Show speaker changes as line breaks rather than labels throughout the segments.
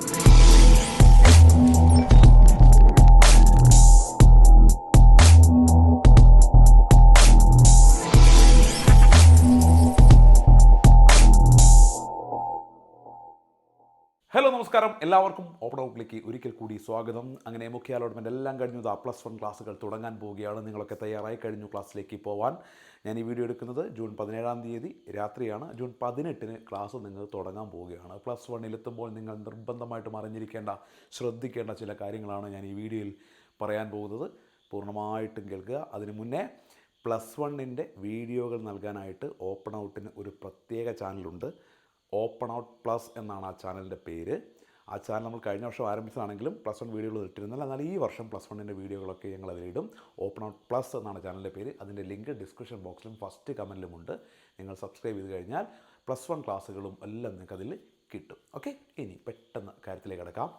Bye. Hello നമസ്കാരം. എല്ലാവർക്കും open ഔട്ടിലേക്ക് ഒരിക്കൽ കൂടി സ്വാഗതം. അങ്ങനെ മുഖ്യ അലോട്ട്മെന്റ് എല്ലാം കഴിഞ്ഞു. ആ പ്ലസ് വൺ ക്ലാസ്സുകൾ തുടങ്ങാൻ പോവുകയാണ്. നിങ്ങളൊക്കെ തയ്യാറായി കഴിഞ്ഞു ക്ലാസ്സിലേക്ക് പോവാൻ. ഞാൻ ഈ വീഡിയോ എടുക്കുന്നത് ജൂൺ പതിനേഴാം തീയതി രാത്രിയാണ്. ജൂൺ പതിനെട്ടിന് ക്ലാസ് നിങ്ങൾ തുടങ്ങാൻ പോവുകയാണ്. പ്ലസ് വണ്ണിലെത്തുമ്പോൾ നിങ്ങൾ നിർബന്ധമായിട്ടും അറിഞ്ഞിരിക്കേണ്ട ശ്രദ്ധിക്കേണ്ട ചില കാര്യങ്ങളാണ് ഞാൻ ഈ വീഡിയോയിൽ പറയാൻ പോകുന്നത്. പൂർണമായിട്ടും കേൾക്കുക. അതിനു മുന്നേ പ്ലസ് വണ്ണിന്റെ വീഡിയോകൾ നൽകാനായിട്ട് ഓപ്പൺ ഔട്ടിന് ഒരു പ്രത്യേക ചാനലുണ്ട് ഓപ്പൺ ഔട്ട് പ്ലസ് എന്നാണ് ആ ചാനലിന്റെ പേര്. ആ ചാനൽ നമ്മൾ കഴിഞ്ഞ വർഷം ആരംഭിച്ചതാണെങ്കിലും പ്ലസ് വൺ വീഡിയോകൾ ഇട്ടിരുന്നില്ല. എന്നാൽ ഈ വർഷം പ്ലസ് വണ്ണിന്റെ വീഡിയോകളൊക്കെ ഞങ്ങൾ അതിലിടും. ഓപ്പൺ ഔട്ട് പ്ലസ് എന്നാണ് ചാനലിന്റെ പേര്. അതിന്റെ ലിങ്ക് ഡിസ്ക്രിപ്ഷൻ ബോക്സിലും ഫസ്റ്റ് കമന്റിലുമുണ്ട് നിങ്ങൾ സബ്സ്ക്രൈബ് ചെയ്ത് കഴിഞ്ഞാൽ പ്ലസ് വൺ ക്ലാസ്സുകളും എല്ലാം നിങ്ങൾക്ക് അതിൽ കിട്ടും. ഓക്കെ ഇനി പെട്ടെന്ന് കാര്യത്തിലേക്ക് കിടക്കാം.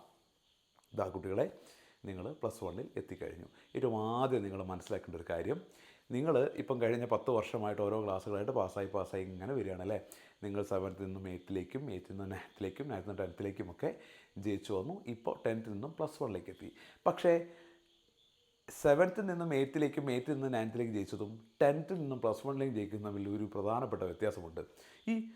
ഇതാ കുട്ടികളെ നിങ്ങൾ പ്ലസ് വണ്ണിൽ എത്തിക്കഴിഞ്ഞു. ഏറ്റവും ആദ്യം നിങ്ങൾ മനസ്സിലാക്കേണ്ട ഒരു കാര്യം. നിങ്ങൾ ഇപ്പം കഴിഞ്ഞ പത്ത് വർഷമായിട്ട് ഓരോ ക്ലാസ്സുകളായിട്ട് പാസ്സായി പാസ്സായി ഇങ്ങനെ വരികയാണ് അല്ലേ? നിങ്ങൾ സെവൻത്തിൽ നിന്നും എയ്ത്തിലേക്കും എയ്ത്തിൽ നിന്നും നയൻത്തിലേക്കും നയൻത്തിൽ നിന്നും ടെൻത്തിലേക്കും ഒക്കെ ജയിച്ചു വന്നു. ഇപ്പോൾ ടെൻത്തിൽ നിന്നും പ്ലസ് വണ്ണിലേക്ക് എത്തി. പക്ഷേ സെവൻത്തിൽ നിന്നും എയ്ത്തിലേക്കും എയ്ത്തിൽ നിന്നും നയൻത്തിലേക്ക് ജയിച്ചതും ടെൻത്തിൽ നിന്നും പ്ലസ് വണ്ണിലേക്ക് ജയിക്കുന്നതും തമ്മിൽ ഒരു പ്രധാനപ്പെട്ട വ്യത്യാസമുണ്ട്. ഈ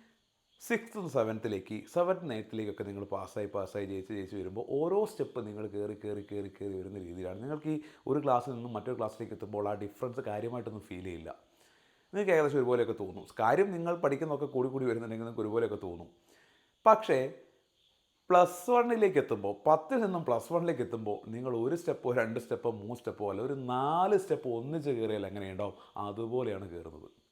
സിക്സ്ത്ത് സെവൻത്തിലേക്ക് സെവൻത്ത് എയ്ത്തിലേക്കൊക്കെ നിങ്ങൾ പാസ്സായി പാസ്സായി ജയിച്ച് ജയിച്ച് വരുമ്പോൾ ഓരോ സ്റ്റെപ്പ് നിങ്ങൾ കയറി കയറി കയറി കയറി വരുന്ന രീതിയിലാണ്. നിങ്ങൾക്ക് ഈ ഒരു ക്ലാസ്സിൽ നിന്നും മറ്റൊരു ക്ലാസ്സിലേക്ക് എത്തുമ്പോൾ ആ ഡിഫറൻസ് കാര്യമായിട്ടൊന്നും ഫീൽ ചെയ്യില്ല. നിങ്ങൾക്ക് ഏകദേശം ഒരുപോലെയൊക്കെ തോന്നും. കാര്യം നിങ്ങൾ പഠിക്കുന്നതൊക്കെ കൂടി കൂടി വരുന്നുണ്ടെങ്കിൽ നിങ്ങൾക്ക് ഒരുപോലെയൊക്കെ തോന്നും. പക്ഷേ പ്ലസ് വണ്ണിലേക്ക് എത്തുമ്പോൾ പത്തിൽ നിന്നും പ്ലസ് വണ്ണിലേക്ക് എത്തുമ്പോൾ നിങ്ങൾ ഒരു സ്റ്റെപ്പോ രണ്ട് സ്റ്റെപ്പോ മൂന്ന് സ്റ്റെപ്പോ അല്ല ഒരു നാല് സ്റ്റെപ്പ് ഒന്നിച്ച് കയറിയാൽ എങ്ങനെയുണ്ടാവും? അതുപോലെയാണ് കയറുന്നത്.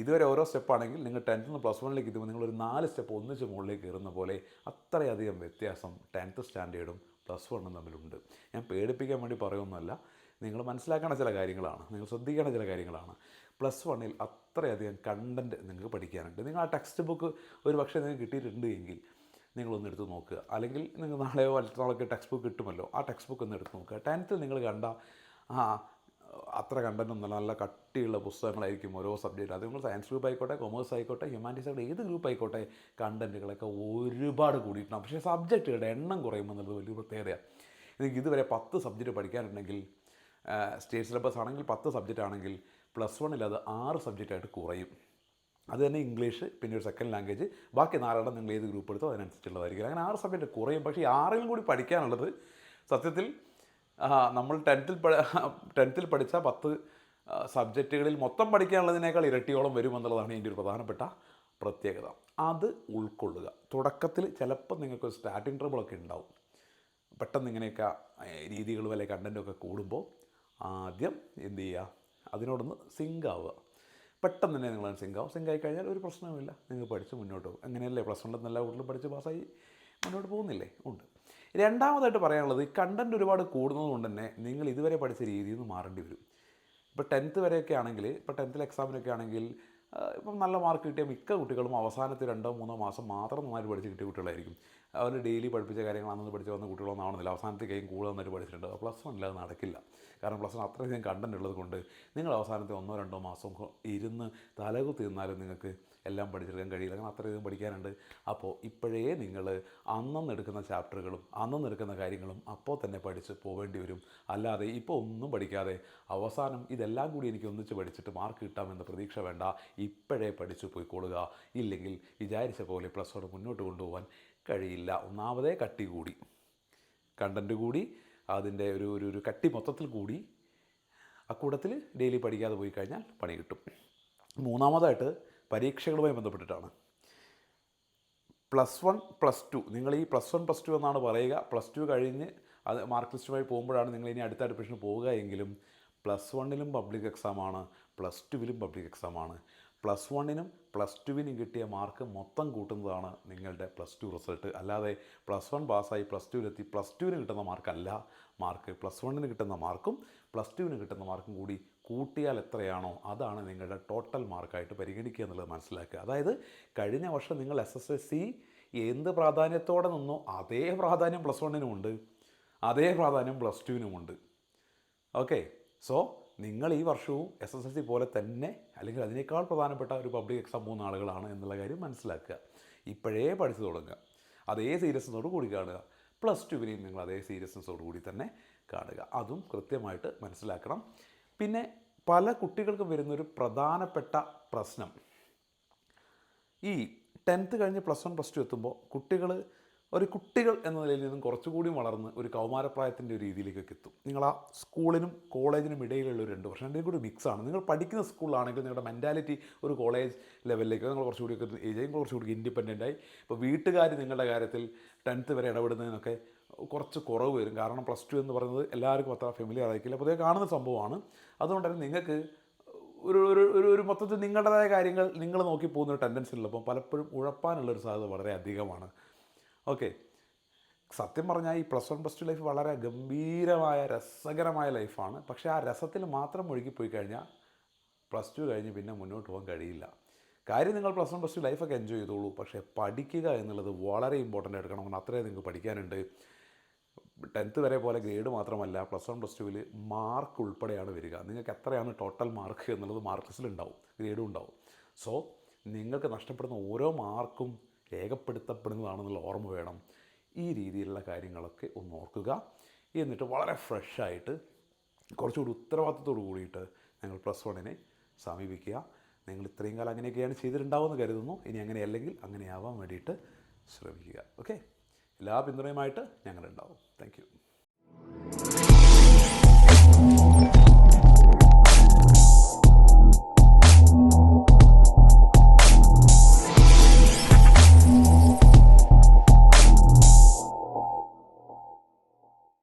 ഇതുവരെ ഓരോ സ്റ്റെപ്പാണെങ്കിൽ നിങ്ങൾ ടെൻത്തിൽ നിന്ന് പ്ലസ് വണ്ണിലേക്ക് എത്തുമ്പോൾ നിങ്ങൾ ഒരു നാല് സ്റ്റെപ്പ് ഒന്നിച്ച് മുകളിലേക്ക് കയറുന്ന പോലെ അത്രയധികം വ്യത്യാസം ടെൻത്ത് സ്റ്റാൻഡേർഡും പ്ലസ് വണ്ണും തമ്മിലുണ്ട്. ഞാൻ പേടിപ്പിക്കാൻ വേണ്ടി പറയുമെന്നല്ല നിങ്ങൾ മനസ്സിലാക്കേണ്ട ചില കാര്യങ്ങളാണ് നിങ്ങൾ ശ്രദ്ധിക്കേണ്ട ചില കാര്യങ്ങളാണ്. പ്ലസ് വണ്ണിൽ അത്രയധികം കണ്ടന്റ് നിങ്ങൾക്ക് പഠിക്കാനുണ്ട്. നിങ്ങൾ ആ ടെക്സ്റ്റ് ബുക്ക് ഒരു പക്ഷേ നിങ്ങൾക്ക് കിട്ടിയിട്ടുണ്ട് എങ്കിൽ നിങ്ങളൊന്ന് എടുത്ത് നോക്കുക. അല്ലെങ്കിൽ നിങ്ങൾ നാളെയോ മറ്റന്നാളൊക്കെ ടെക്സ്റ്റ് ബുക്ക് കിട്ടുമല്ലോ ആ ടെക്സ്റ്റ് ബുക്ക് ഒന്ന് എടുത്ത് നോക്കുക. ടെൻത്തിൽ നിങ്ങൾ കണ്ട ആ അത്ര കണ്ടന്റും നല്ല നല്ല കട്ടിയുള്ള പുസ്തകങ്ങളായിരിക്കും ഓരോ സബ്ജക്റ്റ് അത് നിങ്ങൾ സയൻസ് ഗ്രൂപ്പ് ആയിക്കോട്ടെ കൊമേഴ്സ് ആയിക്കോട്ടെ ഹ്യൂമാനിറ്റീസ് ആയിക്കോട്ടെ ഏത് ഗ്രൂപ്പ് ആയിക്കോട്ടെ കണ്ടന്റുകളൊക്കെ ഒരുപാട് കൂടിയിട്ടുണ്ട്. പക്ഷേ സബ്ജക്റ്റുകളുടെ എണ്ണം കുറയുമ്പോൾ എന്നുള്ളത് വലിയ പ്രത്യേകതയാണ് എനിക്ക് ഇതുവരെ പത്ത് സബ്ജക്റ്റ് പഠിക്കാനുണ്ടെങ്കിൽ സ്റ്റേറ്റ് സിലബസ് ആണെങ്കിൽ പത്ത് സബ്ജക്റ്റ് ആണെങ്കിൽ പ്ലസ് വണ്ണിൽ അത് ആറ് സബ്ജക്റ്റായിട്ട് കുറയും. അത് തന്നെ ഇംഗ്ലീഷ് പിന്നെ ഒരു സെക്കൻഡ് ലാംഗ്വേജ് ബാക്കി നാലെണ്ണം നിങ്ങൾ ഏത് ഗ്രൂപ്പ് എടുത്തോ അതിനനുസരിച്ചുള്ളതായിരിക്കും. അങ്ങനെ ആറ് സബ്ജക്റ്റ് കുറയും. പക്ഷേ ആറിലും കൂടി പഠിക്കാനുള്ളത് സത്യത്തിൽ നമ്മൾ ടെൻത്തിൽ ടെൻത്തിൽ പഠിച്ച പത്ത് സബ്ജക്റ്റുകളിൽ മൊത്തം പഠിക്കാനുള്ളതിനേക്കാൾ ഇരട്ടിയോളം വരുമെന്നുള്ളതാണ് എന്റെ ഒരു പ്രധാനപ്പെട്ട പ്രത്യേകത. അത് ഉൾക്കൊള്ളുക. തുടക്കത്തിൽ ചിലപ്പോൾ നിങ്ങൾക്ക് സ്റ്റാർട്ടിങ് ട്രബിളൊക്കെ ഉണ്ടാവും. പെട്ടെന്ന് ഇങ്ങനെയൊക്കെ രീതികളും അല്ലെങ്കിൽ കണ്ടന്റും ഒക്കെ കൂടുമ്പോൾ ആദ്യം എന്ത് ചെയ്യുക? അതിനോടൊന്ന് സിങ്ക് ആവുക. പെട്ടെന്ന് തന്നെ നിങ്ങൾ സിങ്ക് ആവും സിങ്ക് ആയി കഴിഞ്ഞാൽ ഒരു പ്രശ്നവുമില്ല. നിങ്ങൾ പഠിച്ച് മുന്നോട്ട് പോകും. അങ്ങനെയല്ലേ പ്ലസ് വണ്ണിൽ നല്ല വീട്ടിലും പഠിച്ച് പാസ്സായി മുന്നോട്ട് പോകുന്നില്ലേ? ഉണ്ട്. രണ്ടാമതായിട്ട് പറയാനുള്ളത് കണ്ടന്റ് ഒരുപാട് കൂടുന്നത് കൊണ്ട് തന്നെ നിങ്ങൾ ഇതുവരെ പഠിച്ച രീതിയിൽ നിന്ന് മാറേണ്ടി വരും. ഇപ്പോൾ ടെൻത്ത് വരെയൊക്കെ ആണെങ്കിൽ ഇപ്പോൾ ടെൻത്തിൽ എക്സാമിനൊക്കെ ആണെങ്കിൽ ഇപ്പം നല്ല മാർക്ക് കിട്ടിയ മിക്ക കുട്ടികളും അവസാനത്തെ രണ്ടോ മൂന്നോ മാസം മാത്രം നന്നായിട്ട് പഠിച്ച് കിട്ടിയ കുട്ടികളായിരിക്കും. അവർ ഡെയിലി പഠിപ്പിച്ച കാര്യങ്ങൾ അന്ന് പഠിച്ച് വന്ന കുട്ടികളൊന്നും ആവണമെന്നില്ല അവസാനത്തെ കൈയും കൂടുതൽ നന്നായിട്ട് പഠിച്ചിട്ടുണ്ട്. പ്ലസ് വണ്ണിൽ അത് നടക്കില്ല. കാരണം പ്ലസ് വൺ അത്രയധികം കണ്ടന്റ് ഉള്ളത് കൊണ്ട് നിങ്ങൾ അവസാനത്തെ ഒന്നോ രണ്ടോ മാസം ഇരുന്ന് തലകുത്തി നിന്നാലും നിങ്ങൾക്ക് എല്ലാം പഠിച്ചെടുക്കാൻ കഴിയില്ല. കാരണം അത്രയധികം പഠിക്കാനുണ്ട്. അപ്പോൾ ഇപ്പോഴേ നിങ്ങൾ അന്നന്ന് എടുക്കുന്ന ചാപ്റ്ററുകളും അന്നന്ന് എടുക്കുന്ന കാര്യങ്ങളും അപ്പോൾ തന്നെ പഠിച്ച് പോവേണ്ടി വരും. അല്ലാതെ ഇപ്പോൾ ഒന്നും പഠിക്കാതെ അവസാനം ഇതെല്ലാം കൂടി എനിക്ക് ഒന്നിച്ച് പഠിച്ചിട്ട് മാർക്ക് കിട്ടാമെന്ന പ്രതീക്ഷ വേണ്ട. ഇപ്പോഴേ പഠിച്ചു പോയിക്കൊള്ളുക ഇല്ലെങ്കിൽ വിചാരിച്ച പോലെ പ്ലസ് വൺ മുന്നോട്ട് കൊണ്ടുപോകാൻ കഴിയില്ല. ഒന്നാമതേ കട്ടി കൂടി. കണ്ടന്റ് കൂടി അതിന്റെ ഒരു ഒരു ഒരു കട്ടി മൊത്തത്തിൽ കൂടി അക്കൂട്ടത്തിൽ ഡെയിലി പഠിക്കാതെ പോയി കഴിഞ്ഞാൽ പണി കിട്ടും. മൂന്നാമതായിട്ട് പരീക്ഷകളുമായി ബന്ധപ്പെട്ടിട്ടാണ്. പ്ലസ് വൺ പ്ലസ് ടു നിങ്ങൾ ഈ പ്ലസ് വൺ പ്ലസ് ടു എന്നാണ് പറയുക. പ്ലസ് ടു കഴിഞ്ഞ് അത് മാർക്ക് ലിസ്റ്റുമായി പോകുമ്പോഴാണ് നിങ്ങൾ ഇനി അടുത്ത അഡ്മിഷന് പോവുക എങ്കിലും പ്ലസ് വണ്ണിലും പബ്ലിക് എക്സാമാണ് പ്ലസ് ടുവിലും പബ്ലിക് എക്സാമാണ് പ്ലസ് വണ്ണിനും പ്ലസ് ടുവിനും കിട്ടിയ മാർക്ക് മൊത്തം കൂട്ടുന്നതാണ് നിങ്ങളുടെ പ്ലസ് ടു റിസൾട്ട്. അല്ലാതെ പ്ലസ് വൺ പാസ്സായി പ്ലസ് ടുവിലെത്തി പ്ലസ് ടുവിന് കിട്ടുന്ന മാർക്കല്ല. മാർക്ക് പ്ലസ് വണ്ണിന് കിട്ടുന്ന മാർക്കും പ്ലസ് ടുവിന് കിട്ടുന്ന മാർക്കും കൂടി കൂട്ടിയാൽ എത്രയാണോ അതാണ് നിങ്ങളുടെ ടോട്ടൽ മാർക്കായിട്ട് പരിഗണിക്കുക എന്നുള്ളത് മനസ്സിലാക്കുക. അതായത് കഴിഞ്ഞ വർഷം നിങ്ങൾ എസ് എസ് എസ് സി എന്ത് പ്രാധാന്യത്തോടെ നിന്നോ അതേ പ്രാധാന്യം പ്ലസ് വണ്ണിനുമുണ്ട്. അതേ പ്രാധാന്യം പ്ലസ് ടുവിനുമുണ്ട്. ഓക്കെ സോ നിങ്ങൾ ഈ വർഷവും എസ് എസ് എൽ സി പോലെ തന്നെ അല്ലെങ്കിൽ അതിനേക്കാൾ പ്രധാനപ്പെട്ട ഒരു പബ്ലിക് എക്സാം മൂന്ന് ആളുകളാണ് എന്നുള്ള കാര്യം മനസ്സിലാക്കുക. ഇപ്പോഴേ പഠിച്ചു തുടങ്ങുക. അതേ സീരിയസ്നെസ്സോട് കൂടി കാണുക. പ്ലസ് ടുവിനെയും നിങ്ങൾ അതേ സീരിയസ്നെസ്സോട് കൂടി തന്നെ കാണുക. അതും കൃത്യമായിട്ട് മനസ്സിലാക്കണം. പിന്നെ പല കുട്ടികൾക്കും വരുന്നൊരു പ്രധാനപ്പെട്ട പ്രശ്നം. ഈ ടെൻത്ത് കഴിഞ്ഞ് പ്ലസ് വൺ പ്ലസ് ടു എത്തുമ്പോൾ കുട്ടികൾ ഒരു കുട്ടികൾ എന്ന നിലയിൽ നിന്നും കുറച്ചുകൂടി വളർന്ന് ഒരു കൗമാരപ്രായത്തിന്റെ ഒരു രീതിയിലേക്കൊക്കെ എത്തും. നിങ്ങൾ ആ സ്കൂളിനും കോളേജിനും ഇടയിലുള്ള ഒരു രണ്ട് വർഷം രണ്ടും കൂടി മിക്സാണ് നിങ്ങൾ പഠിക്കുന്ന സ്കൂളിലാണെങ്കിൽ നിങ്ങളുടെ മെന്റാലിറ്റി ഒരു കോളേജ് ലെവലിലേക്ക് നിങ്ങൾ കുറച്ചുകൂടി ഏജ് ആയി കുറച്ചുകൂടി ഇൻഡിപെൻഡന്റ് ആയി. ഇപ്പോൾ വീട്ടുകാർ നിങ്ങളുടെ കാര്യത്തിൽ ടെൻത്ത് വരെ ഇടപെടുന്നതിനൊക്കെ കുറച്ച് കുറവ് വരും. കാരണം പ്ലസ് ടു എന്ന് പറയുന്നത് എല്ലാവർക്കും അത്ര ഫെമിലിയർ ആയിരിക്കില്ല പൊതുവെ കാണുന്ന സംഭവമാണ്. അതുകൊണ്ട് തന്നെ നിങ്ങൾക്ക് ഒരു ഒരു ഒരു ഒരു മൊത്തത്തിൽ നിങ്ങളുടേതായ കാര്യങ്ങൾ നിങ്ങൾ നോക്കി പോകുന്ന ഒരു ടെൻഡൻസി ഉള്ളപ്പോൾ പലപ്പോഴും ഉഴപ്പാനുള്ളൊരു സാധ്യത വളരെ അധികമാണ്. ഓക്കെ. സത്യം പറഞ്ഞാൽ ഈ plus one plus two life വളരെ ഗംഭീരമായ രസകരമായ ലൈഫാണ്. പക്ഷേ ആ രസത്തിൽ മാത്രം ഒഴുകിപ്പോയി കഴിഞ്ഞാൽ പ്ലസ് ടു കഴിഞ്ഞ് പിന്നെ മുന്നോട്ട് പോകാൻ കഴിയില്ല. കാര്യം നിങ്ങൾ പ്ലസ് വൺ പ്ലസ് ടു ലൈഫൊക്കെ എൻജോയ് ചെയ്തോളൂ. പക്ഷേ പഠിക്കുക എന്നുള്ളത് വളരെ ഇമ്പോർട്ടന്റ് എടുക്കണം കാരണം അത്രയും നിങ്ങൾക്ക് പഠിക്കാനുണ്ട്. ടെൻത്ത് വരെ പോലെ ഗ്രേഡ് മാത്രമല്ല പ്ലസ് വൺ പ്ലസ് ടുവിൽ മാർക്ക് ഉൾപ്പെടെയാണ് വരിക. നിങ്ങൾക്ക് എത്രയാണ് ടോട്ടൽ മാർക്ക് എന്നുള്ളത് മാർക്ക് ലിസ്റ്റിലുണ്ടാവും ഗ്രേഡും ഉണ്ടാവും. സോ നിങ്ങൾക്ക് നഷ്ടപ്പെടുന്ന ഓരോ മാർക്കും രേഖപ്പെടുത്തപ്പെടുന്നതാണെന്നുള്ള ഓർമ്മ വേണം. ഈ രീതിയിലുള്ള കാര്യങ്ങളൊക്കെ ഒന്ന് ഓർക്കുക. എന്നിട്ട് വളരെ ഫ്രഷായിട്ട് കുറച്ചുകൂടി ഉത്തരവാദിത്തത്തോട് കൂടിയിട്ട് ഞങ്ങൾ പ്ലസ് വണ്ണിനെ സമീപിക്കുക. നിങ്ങൾ ഇത്രയും കാലം അങ്ങനെയൊക്കെയാണ് ചെയ്തിട്ടുണ്ടാവുമെന്ന് കരുതുന്നു. ഇനി അങ്ങനെയല്ലെങ്കിൽ അങ്ങനെയാവാൻ വേണ്ടിയിട്ട് ശ്രമിക്കുക. ഓക്കെ എല്ലാ പിന്തുണയുമായിട്ട് ഞങ്ങളുണ്ടാവും. Thank you